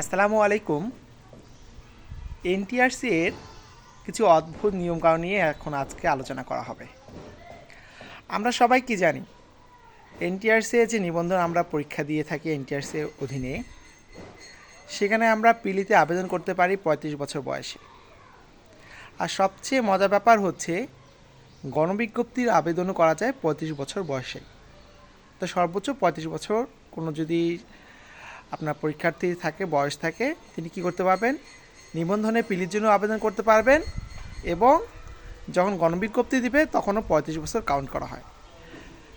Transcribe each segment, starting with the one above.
আসসালামু আলাইকুম। এনটিআরসি এর কিছু অদ্ভুত নিয়মকানুন নিয়ে এখন আজকে আলোচনা করা হবে। আমরা সবাই কি জানি? এনটিআরসি যে নিবন্ধন আমরা পরীক্ষা দিয়ে থাকি এনটিআরসি এর অধীনে, সেখানে আমরা পিলিতে আবেদন করতে পারি পঁয়ত্রিশ বছর বয়সে। আর সবচেয়ে মজার ব্যাপার হচ্ছে, গণবিজ্ঞপ্তির আবেদনও করা যায় পঁয়ত্রিশ বছর বয়সে। তো সর্বোচ্চ পঁয়ত্রিশ বছর কোনো যদি আপনার পরীক্ষার্থী থাকে, বয়স থাকে, তিনি কি করতে পারবেন? নিবন্ধনে পিলির জন্য আবেদন করতে পারবেন এবং যখন গণবিজ্ঞপ্তি দিবে, তখনও পঁয়ত্রিশ বছর কাউন্ট করা হয়।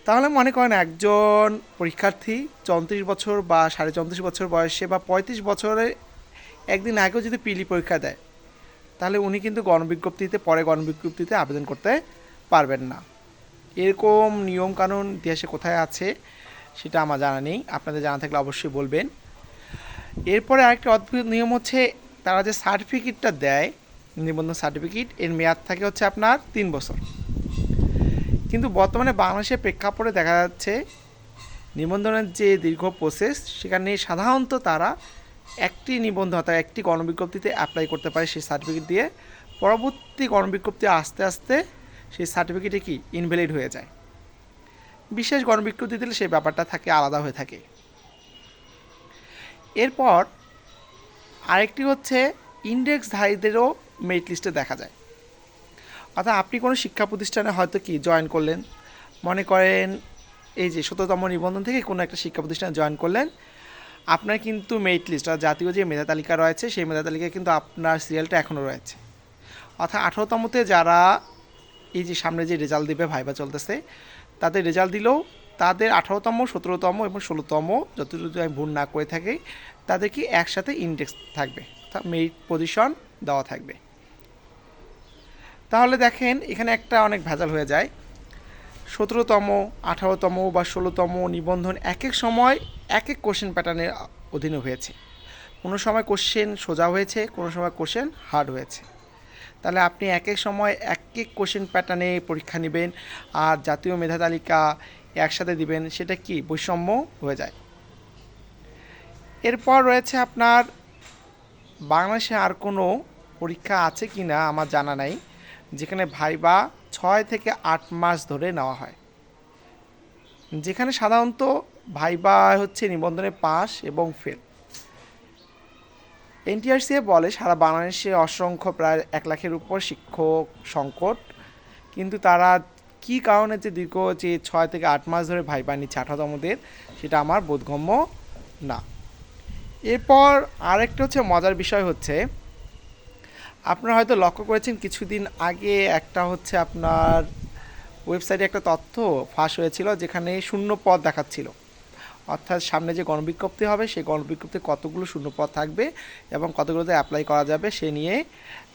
তাহলে মনে করেন একজন পরীক্ষার্থী চৌত্রিশ বছর বা সাড়ে চৌত্রিশ বছর বয়সে বা পঁয়ত্রিশ বছরে একদিন আগেও যদি পিলি পরীক্ষা দেয়, তাহলে উনি কিন্তু গণবিজ্ঞপ্তিতে, পরে গণবিজ্ঞপ্তিতে আবেদন করতে পারবেন না। এরকম নিয়মকানুন ইতিহাসে কোথায় আছে, সেটা আমার জানা নেই। আপনাদের জানা থাকলে অবশ্যই বলবেন। এরপরে আরেকটা অদ্ভুত নিয়ম হচ্ছে তারা যে সার্টিফিকেটটা দেয়, নিবন্ধন সার্টিফিকেট এর মেয়াদ থাকে হচ্ছে আপনার তিন বছর। কিন্তু বর্তমানে বাংলাদেশের প্রেক্ষাপটে দেখা যাচ্ছে নিবন্ধনের যে দীর্ঘ প্রসেস সেখানে সাধারণত তারা একটি নিবন্ধন অর্থাৎ একটি গণবিজ্ঞপ্তিতে অ্যাপ্লাই করতে পারে সেই সার্টিফিকেট দিয়ে। পরবর্তী গণবিজ্ঞপ্তি আস্তে আস্তে সেই সার্টিফিকেটে কি? ইনভ্যালিড হয়ে যায়। বিশেষ গণবিজ্ঞপ্তি দিলে সেই ব্যাপারটা থাকে, আলাদা হয়ে থাকে। এরপর আরেকটি হচ্ছে ইন্ডেক্সধারীদেরও মেরিট লিস্টে দেখা যায়। অর্থাৎ আপনি কোনো শিক্ষা প্রতিষ্ঠানে হয়তো কি জয়েন করলেন, মনে করেন এই যে শততম নিবন্ধন থেকে কোনো একটা শিক্ষা প্রতিষ্ঠানে জয়েন করলেন, আপনার কিন্তু মেরিট লিস্ট, অর্থাৎ জাতীয় যে মেধা তালিকা রয়েছে, সেই মেধা তালিকায় কিন্তু আপনার সিরিয়ালটা এখনও রয়েছে। অর্থাৎ আঠারোতমতে যারা এই যে সামনে যে রেজাল্ট দিবে ভাইবা চলতেছে, তাদের রেজাল্ট দিলেও তাদের আঠারোতম, সতেরোতম এবং ষোলোতম যতটুকু আমি ভুল না করে থাকি তাদের কি একসাথে ইন্ডেক্স থাকবে মেরিট পজিশন দেওয়া থাকবে। তাহলে দেখেন, এখানে একটা অনেক ভেজাল হয়ে যায়। সতেরোতম, আঠারোতম বা ষোলোতম নিবন্ধন এক এক সময় এক এক কোশ্চেন প্যাটার্নের অধীনে হয়েছে। কোনো সময় কোশ্চেন সোজা হয়েছে, কোনো সময় কোশ্চেন হার্ড হয়েছে। তাহলে আপনি এক এক সময় এক এক কোশ্চেন প্যাটার্নে পরীক্ষা নেবেন, আর জাতীয় মেধা তালিকা একসাথে দিবেন, সেটা কি? বৈষম্য হয়ে যায়। এরপর রয়েছে আপনার, বাংলাদেশে আর কোনো পরীক্ষা আছে কি না আমার জানা নাই, যেখানে ভাইবা ছয় থেকে আট মাস ধরে নেওয়া হয়। যেখানে সাধারণত ভাইবা হচ্ছে নিবন্ধনে পাস এবং ফেল। এনটিআরসি বলে সারা বাংলাদেশে অসংখ্য প্রায় এক লাখের উপর শিক্ষক সংকট, কিন্তু তারা কি কারণে যে দীর্ঘ যে ছয় থেকে আট মাস ধরে ভাইবা নিচ্ছে আঠারোতমদের সেটা আমার বোধগম্য না। এরপর আরেকটা হচ্ছে মজার বিষয় হচ্ছে, আপনারা হয়তো লক্ষ্য করেছেন কিছুদিন আগে একটা হচ্ছে আপনার ওয়েবসাইটে একটা তথ্য ফাঁস হয়েছিল যেখানে শূন্য পদ দেখাচ্ছিল। অর্থাৎ সামনে যে গণবিজ্ঞপ্তি হবে, সেই গণবিজ্ঞপ্তি কতগুলো শূন্য পদ থাকবে এবং কতগুলোতে অ্যাপ্লাই করা যাবে, সে নিয়ে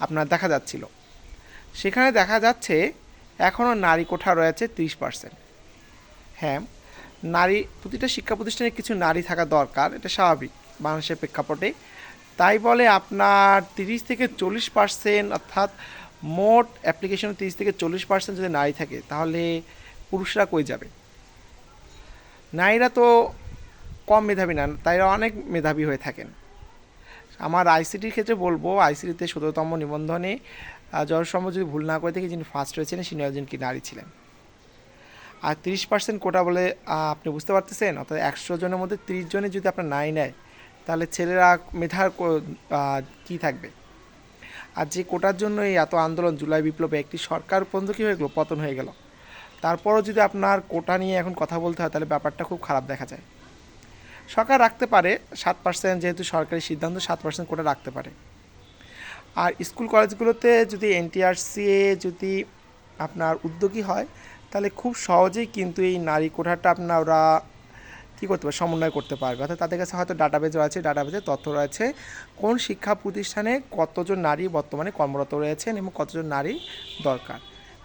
আপনার দেখা যাচ্ছিল। সেখানে দেখা যাচ্ছে এখনও নারী কোঠা রয়েছে তিরিশ পার্সেন্ট হ্যাঁ নারী, প্রতিটা শিক্ষা প্রতিষ্ঠানে কিছু নারী থাকা দরকার, এটা স্বাভাবিক বাংলাদেশের প্রেক্ষাপটে। তাই বলে আপনার তিরিশ থেকে চল্লিশ পার্সেন্ট অর্থাৎ মোট অ্যাপ্লিকেশনে তিরিশ থেকে চল্লিশ পার্সেন্ট যদি নারী থাকে, তাহলে পুরুষরা কই যাবে? নারীরা তো কম মেধাবী না, তাইরা অনেক মেধাবী হয়ে থাকেন। আমার আইসিটির ক্ষেত্রে বলব আইসিটিতে সতেরোতম নিবন্ধনে জনসম্ভব যদি ভুল না করে থাকি, যিনি ফার্স্ট হয়েছিলেন তিনি একজন কি নারী ছিলেন। আর তিরিশ পার্সেন্ট কোটা বলে আপনি বুঝতে পারতেছেন, অর্থাৎ একশো জনের মধ্যে তিরিশ জনে যদি আপনার নাই নেয়, তাহলে ছেলেরা মেধার কি থাকবে? আর যে কোটার জন্য এই এত আন্দোলন, জুলাই বিপ্লবে একটি সরকার পর্যন্ত কী হয়ে গেলো? পতন হয়ে গেল। তারপরও যদি আপনার কোটা নিয়ে এখন কথা বলতে হয়, তাহলে ব্যাপারটা খুব খারাপ দেখা যায়। সরকার রাখতে পারে, সাত পার্সেন্ট যেহেতু সরকারি সিদ্ধান্ত, সাত পার্সেন্ট কোটা রাখতে পারে। আর স্কুল কলেজগুলোতে যদি এনটিআরসিএ যদি আপনার উদ্যোগী হয়, তাহলে খুব সহজেই কিন্তু এই নারী কোঠাটা আপনার ওরা কী করতে পারে সমন্বয় করতে পারবে। অর্থাৎ তাদের কাছে হয়তো ডাটাবেজ রয়েছে ডাটাবেজে তথ্য রয়েছে কোন শিক্ষা প্রতিষ্ঠানে কতজন নারী বর্তমানে কর্মরত রয়েছেন এবং কতজন নারী দরকার।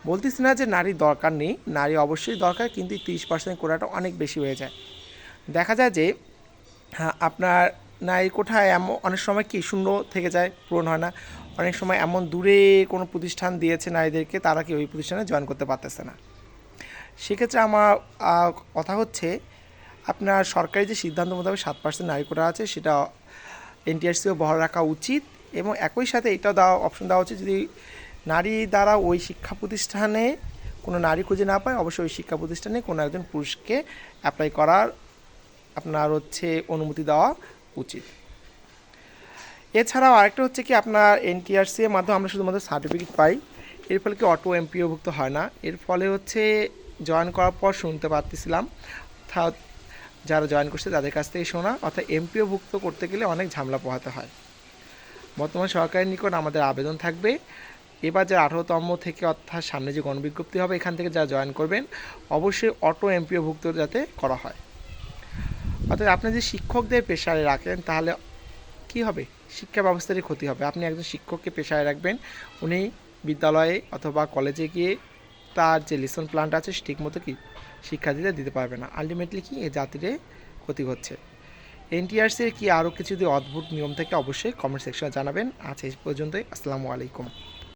বলতেছি না যে নারী দরকার নেই, নারী অবশ্যই দরকার, কিন্তু তিরিশ পার্সেন্ট কোটাটা অনেক বেশি হয়ে যায়। দেখা যায় যে হ্যাঁ আপনার নারী কোঠায় এমন, অনেক সময় কি শূন্য থেকে যায়, পূরণ হয় না। অনেক সময় এমন দূরে কোনো প্রতিষ্ঠান দিয়েছে নারীদেরকে, তারা কি ওই প্রতিষ্ঠানে জয়েন করতে পারতেছে না। সেক্ষেত্রে আমার কথা হচ্ছে, আপনার সরকারি যে সিদ্ধান্ত মোতাবেক সাত পার্সেন্ট নারী কোটা আছে, সেটা এনটিআরসিও বহাল রাখা উচিত এবং একই সাথে এটাও দেওয়া অপশন দেওয়া উচিত যদি নারী দ্বারা ওই শিক্ষা প্রতিষ্ঠানে কোনো নারী খুঁজে না পায়, অবশ্যই ওই শিক্ষা প্রতিষ্ঠানে কোনো একজন পুরুষকে অ্যাপ্লাই করার আপনার হচ্ছে অনুমতি দেওয়া উচিত। এছাড়াও আরেকটা হচ্ছে কি, আপনার এনটিআরসি এর মাধ্যমে আমরা শুধুমাত্র সার্টিফিকেট পাই। এর ফলে কি অটো এমপিওভুক্ত হয় না। এর ফলে হচ্ছে জয়েন করার পর শুনতে পারতেছিলাম অর্থাৎ যারা জয়েন করছে তাদের কাছ থেকে শোনা, অর্থাৎ এমপিওভুক্ত করতে গেলে অনেক ঝামেলা পোহাতে হয়। বর্তমান সরকারের নিকট আমাদের আবেদন থাকবে। এবার যারা আঠারোতম থেকে অর্থাৎ সামনে যে গণবিজ্ঞপ্তি হবে, এখান থেকে যারা জয়েন করবেন, অবশ্যই অটো এমপিওভুক্ত যাতে করা হয়। অর্থাৎ আপনি যে শিক্ষকদের পেশায় রাখেন, তাহলে কি হবে? শিক্ষা ব্যবস্থারই ক্ষতি হবে। আপনি একজন শিক্ষককে পেশায় রাখবেন, উনি বিদ্যালয়ে অথবা কলেজে গিয়ে তার যে লিসন প্ল্যানটা আছে ঠিক মতো কি শিক্ষার্থীদের দিতে পারবে না। আলটিমেটলি কি? এই জাতিরে ক্ষতি হচ্ছে। এনটিআরসির কি আরও কিছু যদি অদ্ভুত নিয়ম থেকে, অবশ্যই কমেন্ট সেকশনে জানাবেন। আজ এই পর্যন্তই। আসসালামু আলাইকুম।